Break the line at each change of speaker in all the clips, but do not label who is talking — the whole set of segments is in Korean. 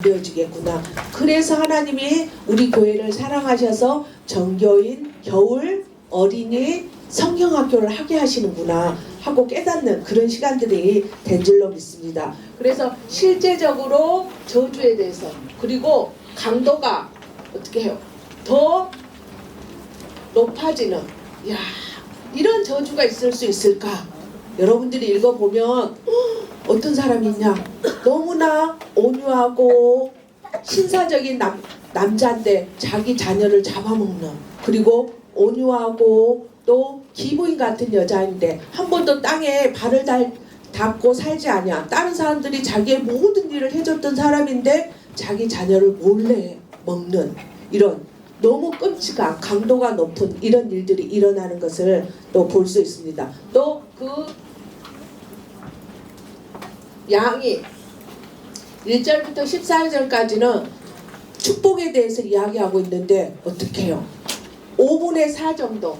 되어지겠구나. 그래서 하나님이 우리 교회를 사랑하셔서 정교인, 겨울, 어린이, 성경학교를 하게 하시는구나 하고 깨닫는 그런 시간들이 된 줄로 믿습니다. 그래서 실제적으로 저주에 대해서 그리고 강도가 어떻게 해요? 더 높아지는 야 이런 저주가 있을 수 있을까? 여러분들이 읽어보면 어떤 사람이 있냐? 너무나 온유하고 신사적인 남, 남자인데 자기 자녀를 잡아먹는 그리고 온유하고 또 기부인 같은 여자인데 한 번도 땅에 발을 달, 닿고 살지 않냐 다른 사람들이 자기의 모든 일을 해줬던 사람인데 자기 자녀를 몰래 먹는 이런 너무 끔찍한 강도가 높은 이런 일들이 일어나는 것을 또 볼 수 있습니다. 또그 양이 1절부터 14절까지는 축복에 대해서 이야기하고 있는데 어떻게 해요? 5분의 4 정도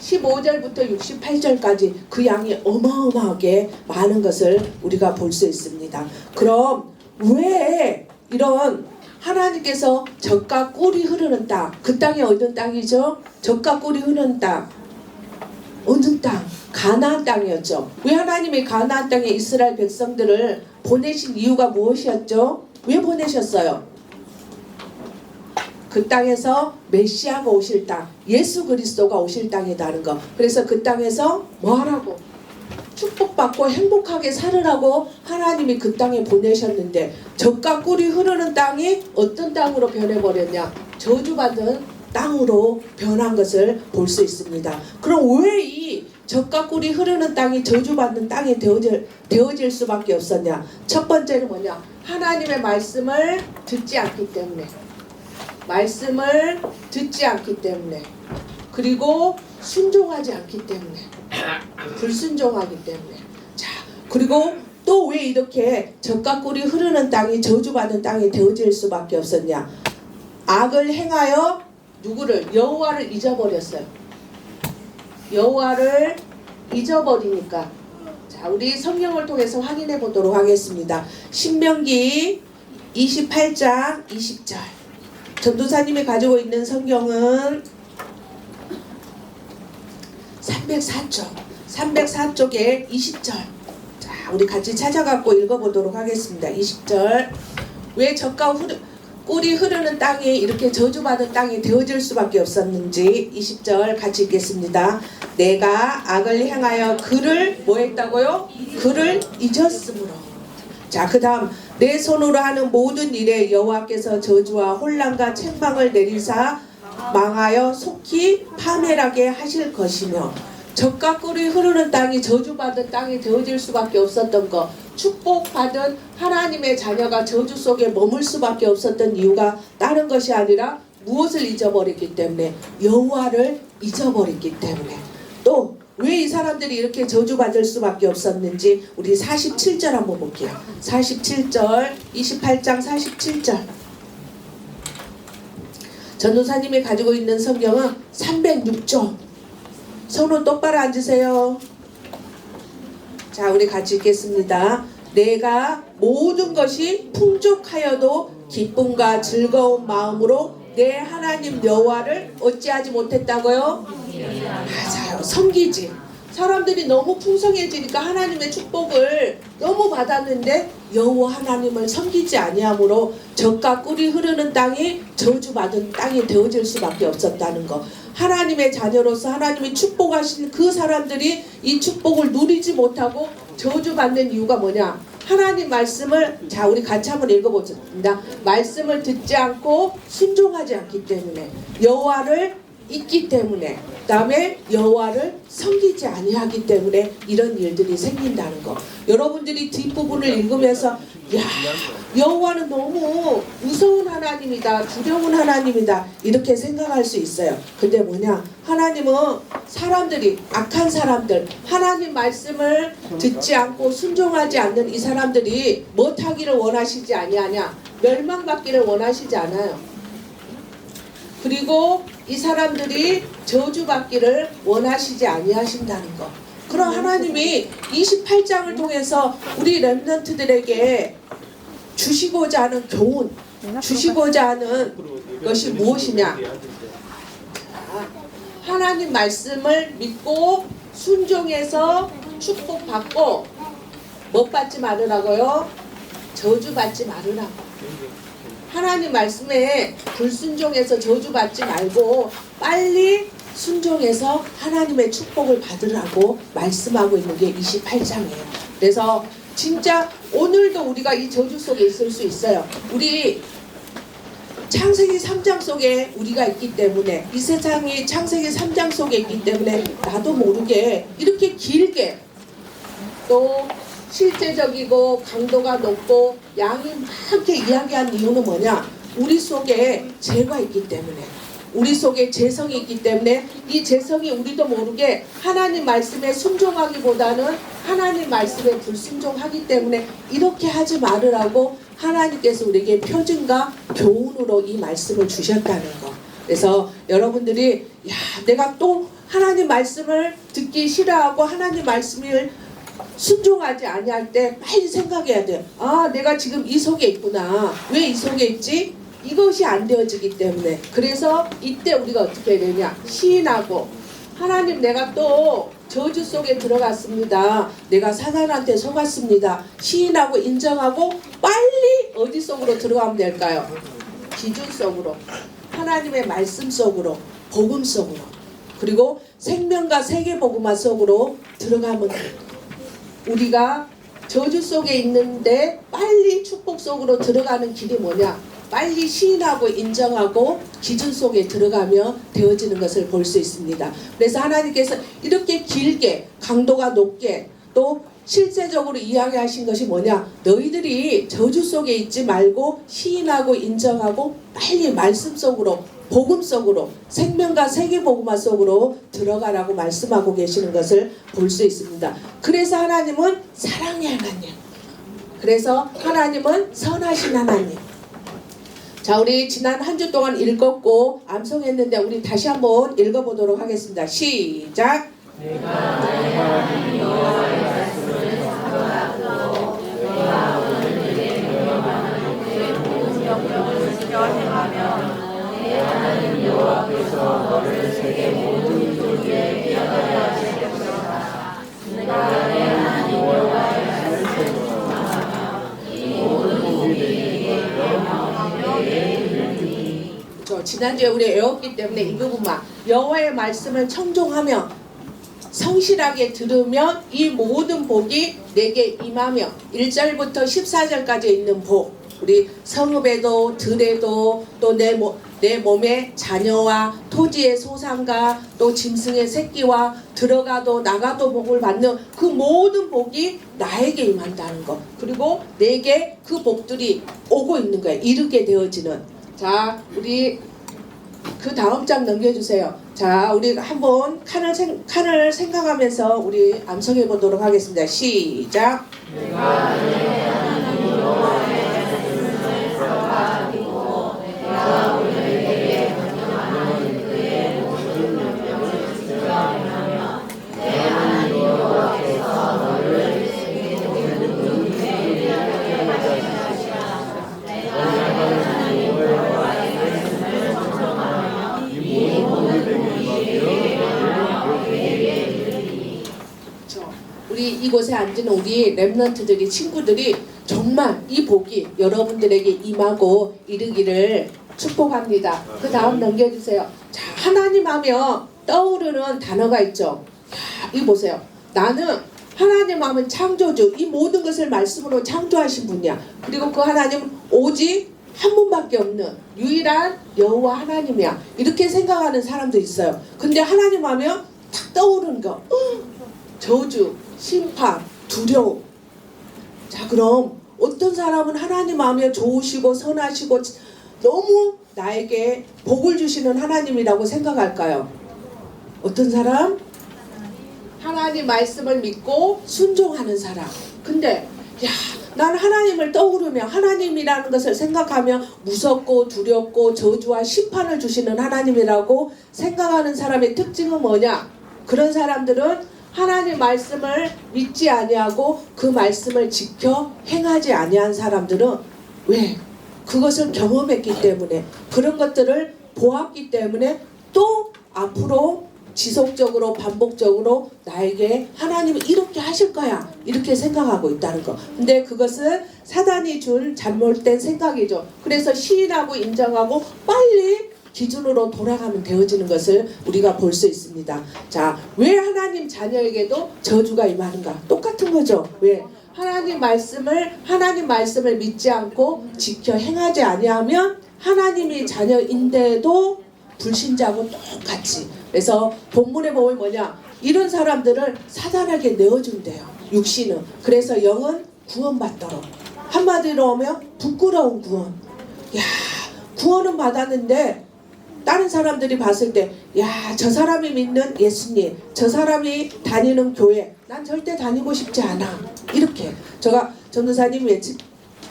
15절부터 68절까지 그 양이 어마어마하게 많은 것을 우리가 볼 수 있습니다. 그럼 왜 이런 하나님께서 젖과 꿀이 흐르는 땅, 그 땅이 어느 땅이죠? 젖과 꿀이 흐르는 땅. 어느 땅? 가나안 땅이었죠. 왜 하나님이 가나안 땅에 이스라엘 백성들을 보내신 이유가 무엇이었죠? 왜 보내셨어요? 그 땅에서 메시아가 오실 땅, 예수 그리스도가 오실 땅이라는 거. 그래서 그 땅에서 뭐 하라고? 축복받고 행복하게 살으라고 하나님이 그 땅에 보내셨는데 젖과 꿀이 흐르는 땅이 어떤 땅으로 변해버렸냐? 저주받은 땅으로 변한 것을 볼 수 있습니다. 그럼 왜 이 젖과 꿀이 흐르는 땅이 저주받는 땅이 되어질, 되어질 수밖에 없었냐? 첫 번째는 뭐냐? 하나님의 말씀을 듣지 않기 때문에. 말씀을 듣지 않기 때문에. 그리고 순종하지 않기 때문에. 불순종하기 때문에. 자, 그리고 또 왜 이렇게 젖과 꿀이 흐르는 땅이 저주받은 땅이 되어질 수밖에 없었냐? 악을 행하여 누구를 여호와를 잊어버렸어요. 여호와를 잊어버리니까 자, 우리 성경을 통해서 확인해 보도록 하겠습니다. 신명기 28장 20절. 전도사님이 가지고 있는 성경은 304쪽. 304쪽에 20절. 자, 우리 같이 찾아갖고 읽어보도록 하겠습니다. 20절. 왜 젖과 흐르, 꿀이 흐르는 땅이 이렇게 저주받은 땅이 되어질 수밖에 없었는지 20절 같이 읽겠습니다. 내가 악을 행하여 그를 뭐 했다고요? 그를 잊었으므로. 자, 그 다음 내 손으로 하는 모든 일에 여호와께서 저주와 혼란과 책망을 내리사 망하여 속히 파멸하게 하실 것이며 젖과 꿀이 흐르는 땅이 저주받은 땅이 되어질 수밖에 없었던 것 축복받은 하나님의 자녀가 저주 속에 머물 수밖에 없었던 이유가 다른 것이 아니라 무엇을 잊어버렸기 때문에? 여호와를 잊어버렸기 때문에. 또 왜 이 사람들이 이렇게 저주받을 수밖에 없었는지 우리 47절 한번 볼게요. 47절 28장 47절. 전도사님이 가지고 있는 성경은 306조 손을 똑바로 앉으세요. 자, 우리 같이 읽겠습니다. 내가 모든 것이 풍족하여도 기쁨과 즐거운 마음으로 내 하나님 여호와를 어찌하지 못했다고요? 맞아요. 섬기지. 사람들이 너무 풍성해지니까 하나님의 축복을 너무 받았는데 여호와 하나님을 섬기지 아니함으로 젖과 꿀이 흐르는 땅이 저주받은 땅이 되어질 수밖에 없었다는 거. 하나님의 자녀로서 하나님이 축복하신 그 사람들이 이 축복을 누리지 못하고 저주받는 이유가 뭐냐? 하나님 말씀을 자 우리 같이 한번 읽어보겠습니다. 말씀을 듣지 않고 순종하지 않기 때문에 여호와를 있기 때문에 그다음에 여호와를 섬기지 아니하기 때문에 이런 일들이 생긴다는 거. 여러분들이 뒷부분을 읽으면서 야 여호와는 너무 무서운 하나님이다 두려운 하나님이다 이렇게 생각할 수 있어요. 근데 뭐냐 하나님은 사람들이 악한 사람들 하나님 말씀을 듣지 않고 순종하지 않는 이 사람들이 못하기를 원하시지 아니하냐 멸망받기를 원하시지 않아요. 그리고 이 사람들이 저주받기를 원하시지 아니하신다는 것. 그럼 하나님이 28장을 통해서 우리 렘넌트들에게 주시고자 하는 교훈, 주시고자 하는 것이 무엇이냐? 하나님 말씀을 믿고 순종해서 축복받고 못 받지 말으라고요? 저주받지 말으라고. 하나님 말씀에 불순종해서 저주받지 말고 빨리 순종해서 하나님의 축복을 받으라고 말씀하고 있는 게 28장이에요. 그래서 진짜 오늘도 우리가 이 저주 속에 있을 수 있어요. 우리 창세기 3장 속에 우리가 있기 때문에 이 세상이 창세기 3장 속에 있기 때문에 나도 모르게 이렇게 길게 또 실제적이고 강도가 높고 양이 많게 이야기한 이유는 뭐냐? 우리 속에 죄가 있기 때문에 우리 속에 재성이 있기 때문에 이 재성이 우리도 모르게 하나님 말씀에 순종하기보다는 하나님 말씀에 불순종하기 때문에 이렇게 하지 말으라고 하나님께서 우리에게 표준과 교훈으로 이 말씀을 주셨다는 거. 그래서 여러분들이 야 내가 또 하나님 말씀을 듣기 싫어하고 하나님 말씀을 순종하지 아니할 때 빨리 생각해야 돼요. 아, 내가 지금 이 속에 있구나. 왜 이 속에 있지? 이것이 안 되어지기 때문에. 그래서 이때 우리가 어떻게 해야 되냐? 시인하고 하나님 내가 또 저주 속에 들어갔습니다. 내가 사단한테 속았습니다. 시인하고 인정하고 빨리 어디 속으로 들어가면 될까요? 기준 속으로. 하나님의 말씀 속으로. 복음 속으로. 그리고 생명과 세계 복음화 속으로 들어가면 돼요. 우리가 저주 속에 있는데 빨리 축복 속으로 들어가는 길이 뭐냐? 빨리 시인하고 인정하고 기준 속에 들어가며 되어지는 것을 볼 수 있습니다. 그래서 하나님께서 이렇게 길게 강도가 높게 또 실제적으로 이야기하신 것이 뭐냐? 너희들이 저주 속에 있지 말고 시인하고 인정하고 빨리 말씀 속으로 복음 속으로 생명과 세계 복음화 속으로 들어가라고 말씀하고 계시는 것을 볼 수 있습니다. 그래서 하나님은 사랑의 하나님. 그래서 하나님은 선하신 하나님. 자, 우리 지난 한 주 동안 읽었고 암송했는데 우리 다시 한번 읽어보도록 하겠습니다. 시작. 저 지난주에 우리 외웠기 때문에 이 부분만 여호와의 말씀을 청종하며 성실하게 들으면 이 모든 복이 내게 임하며 1절부터 14절까지 있는 복. 우리 성읍에도 들에도 또 내 내 몸에 자녀와 토지의 소상과 또 짐승의 새끼와 들어가도 나가도 복을 받는 그 모든 복이 나에게 임한다는 것 그리고 내게 그 복들이 오고 있는 거예요 이르게 되어지는 자 우리 그 다음 장 넘겨주세요. 자, 우리 한번 칸을, 생, 칸을 생각하면서 우리 암송해 보도록 하겠습니다. 시작. 랩런트들이 친구들이 정말 이 복이 여러분들에게 임하고 이르기를 축복합니다. 그 다음 넘겨주세요. 자, 하나님 하면 떠오르는 단어가 있죠. 야, 이 보세요. 나는 하나님 하면 창조주, 이 모든 것을 말씀으로 창조하신 분이야. 그리고 그 하나님은 오직 한 분밖에 없는 유일한 여호와 하나님이야. 이렇게 생각하는 사람도 있어요. 근데 하나님 하면 탁 떠오르는 거. 저주, 심판, 두려움. 자, 그럼 어떤 사람은 하나님 마음에 좋으시고 선하시고 너무 나에게 복을 주시는 하나님이라고 생각할까요? 어떤 사람? 하나님 말씀을 믿고 순종하는 사람. 근데 야, 난 하나님을 떠오르며 하나님이라는 것을 생각하며 무섭고 두렵고 저주와 심판을 주시는 하나님이라고 생각하는 사람의 특징은 뭐냐? 그런 사람들은 하나님 말씀을 믿지 아니하고 그 말씀을 지켜 행하지 아니한 사람들은 왜? 그것을 경험했기 때문에 그런 것들을 보았기 때문에 또 앞으로 지속적으로 반복적으로 나에게 하나님은 이렇게 하실 거야 이렇게 생각하고 있다는 거. 근데 그것은 사단이 준 잘못된 생각이죠. 그래서 시인하고 인정하고 빨리 기준으로 돌아가면 되어지는 것을 우리가 볼 수 있습니다. 자, 왜 하나님 자녀에게도 저주가 임하는가? 똑같은 거죠. 왜? 하나님 말씀을 하나님 말씀을 믿지 않고 지켜 행하지 아니하면 하나님이 자녀인데도 불신자고 똑같이. 그래서 본문에 보면 뭐냐? 이런 사람들을 사단에게 내어준대요. 육신은. 그래서 영은 구원받도록. 한마디로 하면 부끄러운 구원. 야, 구원은 받았는데 다른 사람들이 봤을 때, 야, 저 사람이 믿는 예수님, 저 사람이 다니는 교회, 난 절대 다니고 싶지 않아. 이렇게. 제가 전도사님 며칠,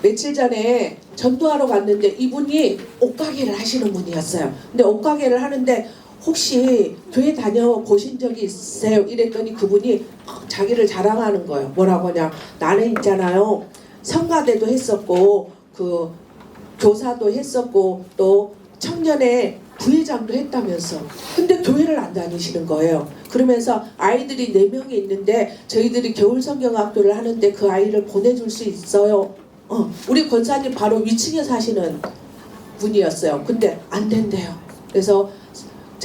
며칠 전에 전도하러 갔는데 이분이 옷가게를 하시는 분이었어요. 근데 옷가게를 하는데 혹시 교회 다녀보신 적이 있으세요? 이랬더니 그분이 자기를 자랑하는 거예요. 뭐라고 하냐. 나는 있잖아요. 성가대도 했었고, 그 교사도 했었고, 또 청년의 부회장도 했다면서. 근데 교회를 안 다니시는 거예요. 그러면서 아이들이 네명이 있는데 저희들이 겨울 성경학교를 하는데 그 아이를 보내줄 수 있어요. 어, 우리 권사님 바로 위층에 사시는 분이었어요. 근데 안 된대요. 그래서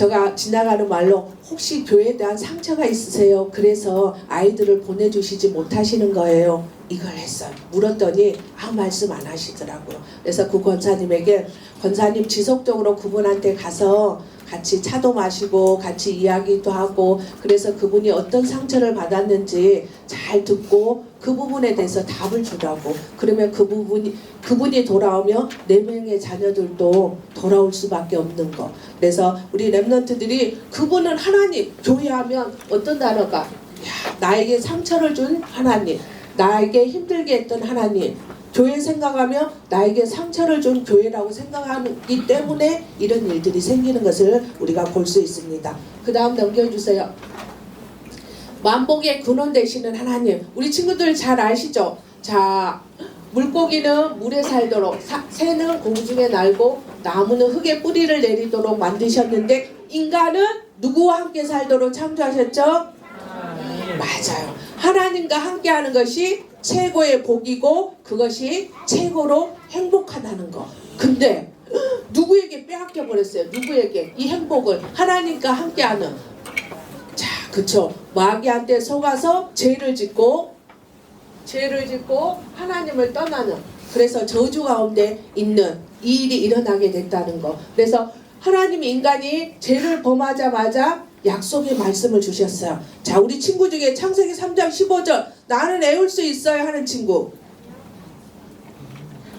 제가 지나가는 말로 혹시 교회에 대한 상처가 있으세요? 그래서 아이들을 보내주시지 못하시는 거예요. 이걸 했어요. 물었더니 아무 말씀 안 하시더라고요. 그래서 그 권사님에게 권사님 지속적으로 그분한테 가서 같이 차도 마시고 같이 이야기도 하고 그래서 그분이 어떤 상처를 받았는지 잘 듣고 그 부분에 대해서 답을 주라고 그러면 그 부분이 그분이 돌아오면 네 명의 자녀들도 돌아올 수밖에 없는 거 그래서 우리 랩런트들이 그분은 하나님 교회하면 어떤 단어가 야, 나에게 상처를 준 하나님 나에게 힘들게 했던 하나님 교회 생각하며 나에게 상처를 준 교회라고 생각하기 때문에 이런 일들이 생기는 것을 우리가 볼 수 있습니다. 그 다음 넘겨주세요. 만복의 근원 되시는 하나님. 우리 친구들 잘 아시죠? 자, 물고기는 물에 살도록, 사- 새는 공중에 날고, 나무는 흙에 뿌리를 내리도록 만드셨는데, 인간은 누구와 함께 살도록 창조하셨죠? 맞아요. 하나님과 함께 하는 것이 최고의 복이고 그것이 최고로 행복하다는 거. 근데 누구에게 빼앗겨 버렸어요? 누구에게 이 행복을 하나님과 함께하는 자, 그쵸? 마귀한테 속아서 죄를 짓고 죄를 짓고 하나님을 떠나는 그래서 저주 가운데 있는 이 일이 일어나게 됐다는 거. 그래서 하나님 인간이 죄를 범하자마자 약속의 말씀을 주셨어요. 자, 우리 친구 중에 창세기 3장 15절 나는 애울 수 있어요 하는 친구.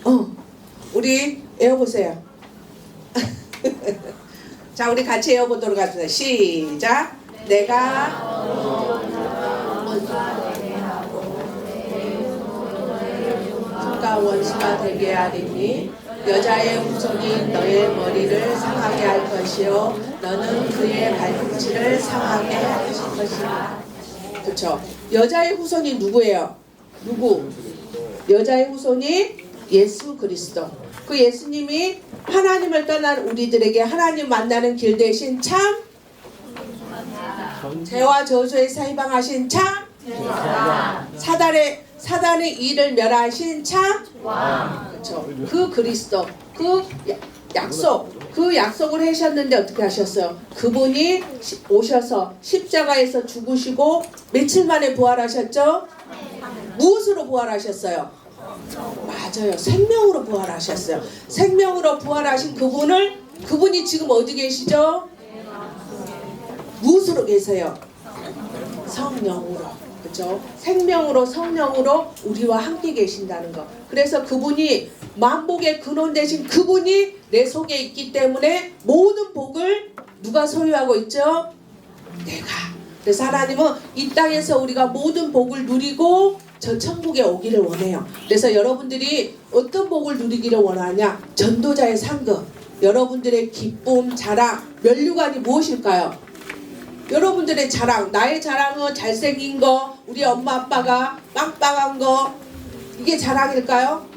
어, 우리 애워보세요. 자, 우리 같이 애워보도록 하겠습니다. 시작. 내가 누가 원수가 되게 하리니 여자의 후손이 너의 머리를 상하게 할 것이요 너는 그의 발꿈치를 상하게 할 것이다. 그렇죠. 여자의 후손이 누구예요? 누구? 여자의 후손이 예수 그리스도. 그 예수님이 하나님을 떠난 우리들에게 하나님 만나는 길 대신 참 죄와 저주에 사이방하신 참 사단의 사단의 일을 멸하신 참 그렇죠. 그 그리스도 그 야- 약속 그 약속을 하셨는데 어떻게 하셨어요? 그분이 시- 오셔서 십자가에서 죽으시고 며칠 만에 부활하셨죠? 무엇으로 부활하셨어요? 맞아요. 생명으로 부활하셨어요. 생명으로 부활하신 그분을 그분이 지금 어디 계시죠? 무엇으로 계세요? 성령으로. 그렇죠? 생명으로 성령으로 우리와 함께 계신다는 거. 그래서 그분이 만복의 근원 되신 그분이 내 속에 있기 때문에 모든 복을 누가 소유하고 있죠? 내가. 그래서 하나님은 이 땅에서 우리가 모든 복을 누리고 저 천국에 오기를 원해요. 그래서 여러분들이 어떤 복을 누리기를 원하냐? 전도자의 상급. 여러분들의 기쁨, 자랑, 면류관이 무엇일까요? 여러분들의 자랑, 나의 자랑은 잘생긴 거, 우리 엄마 아빠가 빵빵한 거, 이게 자랑일까요?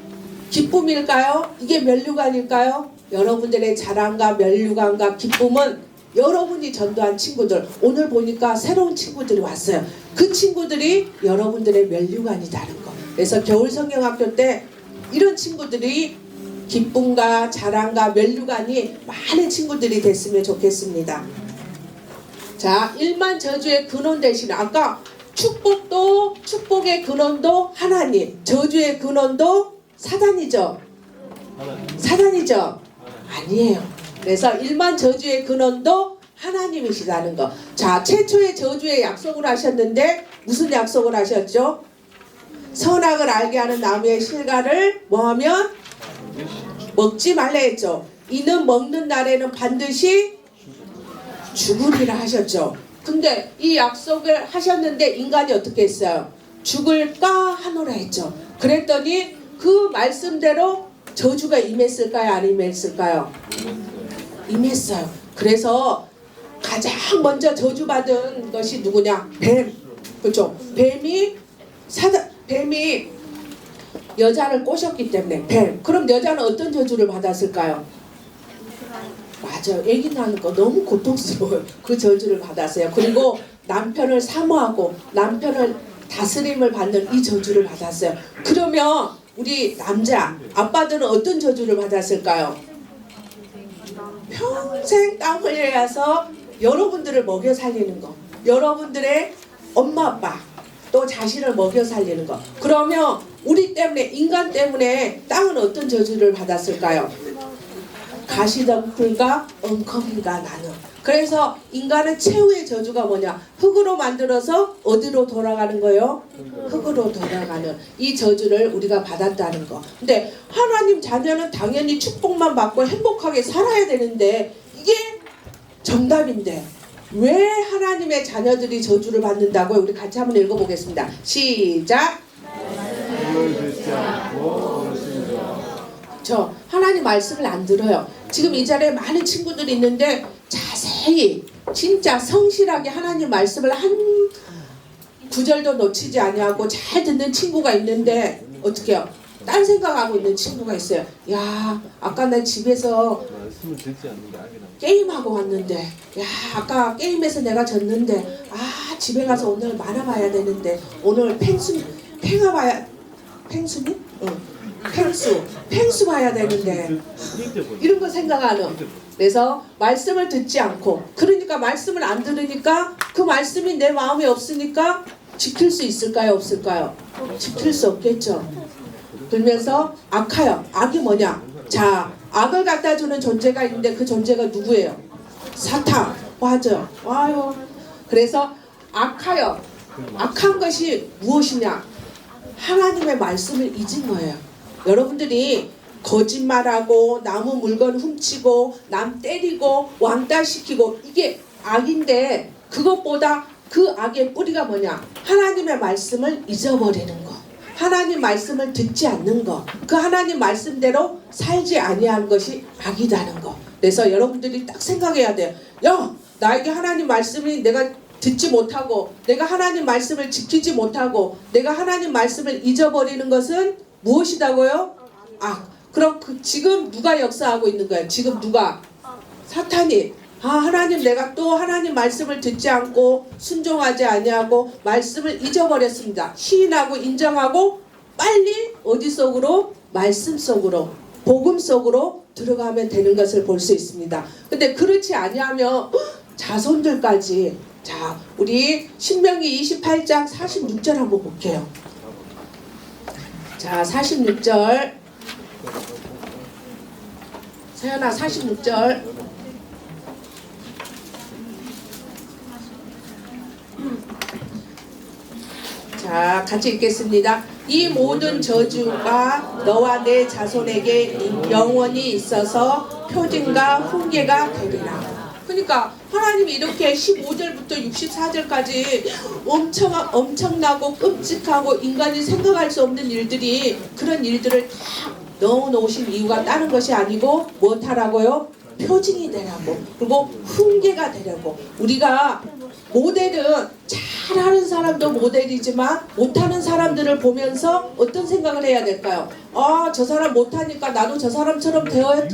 기쁨일까요? 이게 면류관일까요? 여러분들의 자랑과 면류관과 기쁨은 여러분이 전도한 친구들 오늘 보니까 새로운 친구들이 왔어요. 그 친구들이 여러분들의 면류관이다는 거. 그래서 겨울 성경학교 때 이런 친구들이 기쁨과 자랑과 면류관이 많은 친구들이 됐으면 좋겠습니다. 자, 일만 저주의 근원 대신 아까 축복도 축복의 근원도 하나님, 저주의 근원도 사단이죠. 사단이죠. 아니에요. 그래서 일만 저주의 근원도 하나님이시라는 거. 자, 최초의 저주의 약속을 하셨는데 무슨 약속을 하셨죠? 선악을 알게 하는 나무의 실과를 뭐하면 먹지 말라 했죠. 이는 먹는 날에는 반드시 죽으리라 하셨죠. 근데 이 약속을 하셨는데 인간이 어떻게 했어요? 죽을까 하노라 했죠. 그랬더니 그 말씀대로 저주가 임했을까요? 안 임했을까요? 임했어요. 그래서 가장 먼저 저주받은 것이 누구냐? 뱀. 그렇죠? 뱀이 사다 뱀이 여자를 꼬셨기 때문에 뱀. 그럼 여자는 어떤 저주를 받았을까요? 맞아요. 아기 낳는 거 너무 고통스러워요. 그 저주를 받았어요. 그리고 남편을 사모하고 남편을 다스림을 받는 이 저주를 받았어요. 그러면 우리 남자 아빠들은 어떤 저주를 받았을까요? 평생 땀 흘려서 여러분들을 먹여 살리는 거. 여러분들의 엄마 아빠 또 자신을 먹여 살리는 거. 그러면 우리 때문에 인간 때문에 땅은 어떤 저주를 받았을까요? 가시덤불과 엉컴이가 나는. 그래서 인간은 최후의 저주가 뭐냐? 흙으로 만들어서 어디로 돌아가는 거요? 흙으로 돌아가는 이 저주를 우리가 받았다는 거. 근데 하나님 자녀는 당연히 축복만 받고 행복하게 살아야 되는데 이게 정답인데 왜 하나님의 자녀들이 저주를 받는다고요? 우리 같이 한번 읽어보겠습니다. 시작. 저 하나님 말씀을 안 들어요. 지금 이 자리에 많은 친구들이 있는데 자세히 진짜 성실하게 하나님 말씀을 한 구절도 놓치지 아니하고 잘 듣는 친구가 있는데 어떻게요? 딴 생각하고 있는 친구가 있어요. 야, 아까 나 집에서
게.
게임하고 왔는데 야 아까 게임에서 내가 졌는데 아 집에 가서 오늘 만화 봐야 되는데 오늘 펭수 팽아 봐야 펭수니? 응 펭수 펭수 봐야 되는데. 이런 거 생각하는. 그래서 말씀을 듣지 않고 그러니까 말씀을 안 들으니까 그 말씀이 내 마음에 없으니까 지킬 수 있을까요? 없을까요? 지킬 수 없겠죠. 그러면서 악하여 악이 뭐냐? 자 악을 갖다 주는 존재가 있는데 그 존재가 누구예요? 사탄 맞아. 와요 그래서 악하여 악한 것이 무엇이냐? 하나님의 말씀을 잊은 거예요 여러분들이 거짓말하고 나무 물건 훔치고 남 때리고 왕따 시키고 이게 악인데 그것보다 그 악의 뿌리가 뭐냐 하나님의 말씀을 잊어버리는 거 하나님 말씀을 듣지 않는 거, 그 하나님 말씀대로 살지 아니한 것이 악이다는 거. 그래서 여러분들이 딱 생각해야 돼요. 야, 나에게 하나님 말씀이 내가 듣지 못하고, 내가 하나님 말씀을 지키지 못하고, 내가 하나님 말씀을 잊어버리는 것은 무엇이다고요? 악. 그럼 그 지금 누가 역사하고 있는 거예요? 지금 누가? 사탄이. 아 하나님 내가 또 하나님 말씀을 듣지 않고 순종하지 아니하고 말씀을 잊어버렸습니다. 시인하고 인정하고 빨리 어디 속으로 말씀 속으로 복음 속으로 들어가면 되는 것을 볼 수 있습니다. 근데 그렇지 아니하면 자손들까지 자 우리 신명기 28장 46절 한번 볼게요. 자 46절 서연아 46절 자, 같이 읽겠습니다. 이 모든 저주가 너와 내 자손에게 영원히 있어서 표징과 훈계가 되리라. 그러니까 하나님이 이렇게 15절 부터 64절까지 엄청 엄청나고 끔찍하고 인간이 생각할 수 없는 일들이 그런 일들을 다 넣어 놓으신 이유가 다른 것이 아니고 무엇하라고요? 표징이 되라고 그리고 훈계가 되라고 우리가 모델은 잘하는 사람도 모델이지만 못하는 사람들을 보면서 어떤 생각을 해야 될까요? 아 저 사람 못하니까 나도 저 사람처럼 되어야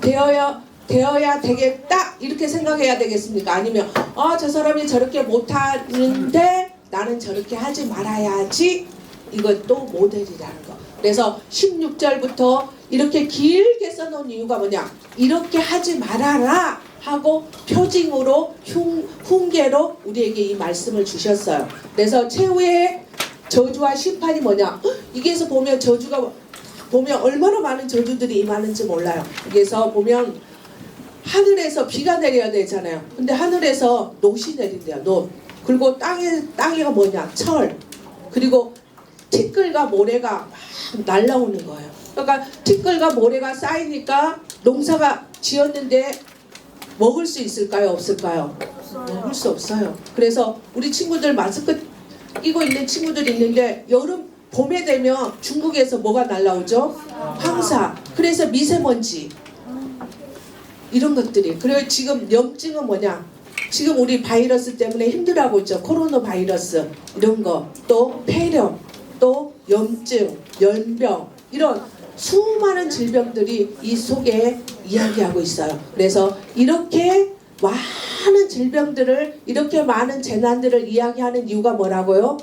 되어야 되어야 되겠다 이렇게 생각해야 되겠습니까? 아니면 아저 사람이 저렇게 못하는데 나는 저렇게 하지 말아야지 이것도 모델이라는 거. 그래서 16절부터 이렇게 길게 써놓은 이유가 뭐냐? 이렇게 하지 말아라 하고 표징으로 흉, 훈계로 우리에게 이 말씀을 주셨어요. 그래서 최후의 저주와 심판이 뭐냐? 헉, 여기에서 보면 저주가 보면 얼마나 많은 저주들이 임하는지 몰라요. 여기에서 보면 하늘에서 비가 내려야 되잖아요. 근데 하늘에서 노시 내린대요. 노. 그리고 땅에 땅에가 뭐냐? 철. 그리고 티끌과 모래가 막 날라오는 거예요. 그러니까 티끌과 모래가 쌓이니까 농사가 지었는데 먹을 수 있을까요? 없을까요? 먹을 수 없어요. 그래서 우리 친구들 마스크 끼고 있는 친구들이 있는데 여름 봄에 되면 중국에서 뭐가 날라오죠? 황사. 그래서 미세먼지. 이런 것들이. 그리고 지금 염증은 뭐냐? 지금 우리 바이러스 때문에 힘들어하고 있죠. 코로나 바이러스 이런 거. 또 폐렴, 또 염증, 열병 이런 수많은 질병들이 이 속에 이야기하고 있어요. 그래서 이렇게 많은 질병들을 이렇게 많은 재난들을 이야기하는 이유가 뭐라고요?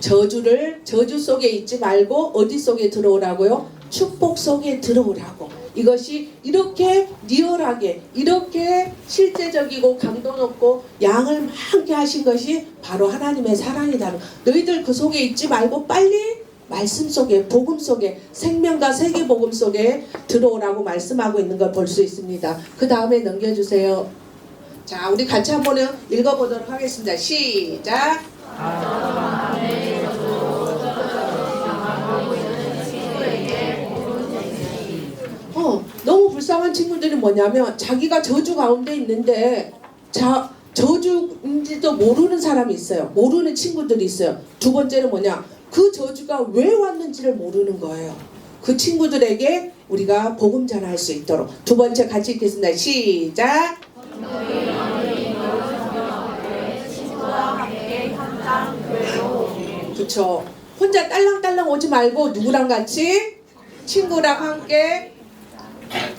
저주를 저주 속에 있지 말고 어디 속에 들어오라고요? 축복 속에 들어오라고. 이것이 이렇게 리얼하게 이렇게 실제적이고 강도 높고 양을 많게 하신 것이 바로 하나님의 사랑이다. 너희들 그 속에 있지 말고 빨리 말씀 속에 복음 속에 생명과 세계 복음 속에 들어오라고 말씀하고 있는 걸 볼 수 있습니다. 그 다음에 넘겨주세요. 자, 우리 같이 한번 읽어보도록 하겠습니다. 시작. 어, 불쌍한 친구들이 뭐냐면 자기가 저주 가운데 있는데 자 저주인지도 모르는 사람이 있어요. 모르는 친구들이 있어요. 두 번째는 뭐냐? 그 저주가 왜 왔는지를 모르는 거예요. 그 친구들에게 우리가 복음 전할 수 있도록 두 번째 같이 읽겠습니다. 시작. 그쵸. 혼자 딸랑딸랑 오지 말고 누구랑 같이 친구랑 함께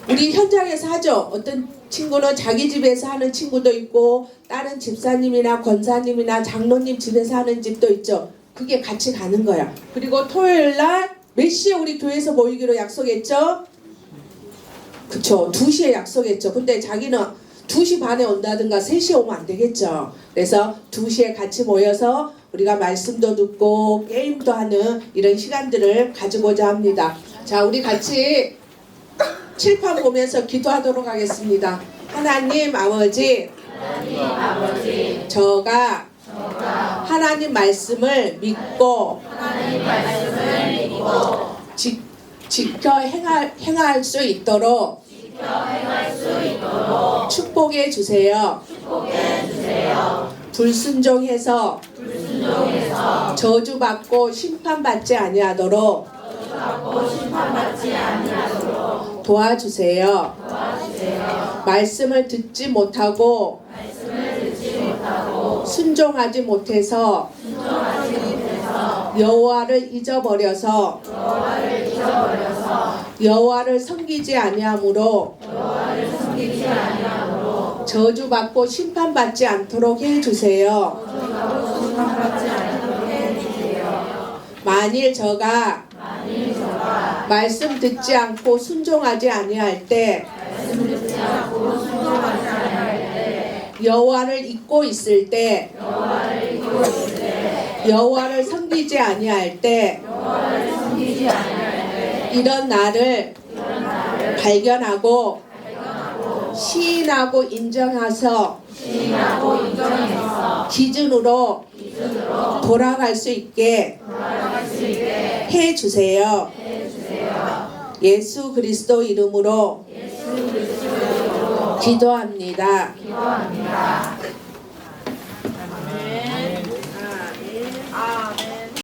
우리 현장에서 하죠. 어떤 친구는 자기 집에서 하는 친구도 있고 다른 집사님이나 권사님이나 장로님 집에서 하는 집도 있죠. 그게 같이 가는 거야. 그리고 토요일 날 몇 시에 우리 교회에서 모이기로 약속했죠? 그쵸. 2시에 약속했죠. 근데 자기는 2시 반에 온다든가 3시에 오면 안 되겠죠. 그래서 2시에 같이 모여서 우리가 말씀도 듣고 게임도 하는 이런 시간들을 가지고자 합니다. 자, 우리 같이 칠판 보면서 기도하도록 하겠습니다. 하나님 아버지, 저가 하나님 말씀을 믿고, 지, 지켜 행할, 행할 수 있도록, 축복해 주세요. 불순종해서, 저주받고 심판받지 아니하도록 도 와주세요. 말씀을 듣지 못하고 순종하지 못해서 여호와를 잊어버려서 여호와를 섬기지 아니하므로 저주받고 심판받지 않도록 해 주세요. 만일 저가 말씀 듣지 않고 순종하지 아니할 때 여호와를 잊고 있을 때 여호와를 섬기지 아니할 때 이런 나를 발견하고 시인하고 인정해서 기준으로 돌아갈 수 있게 해 주세요. 예수 그리스도 이름으로 기도합니다.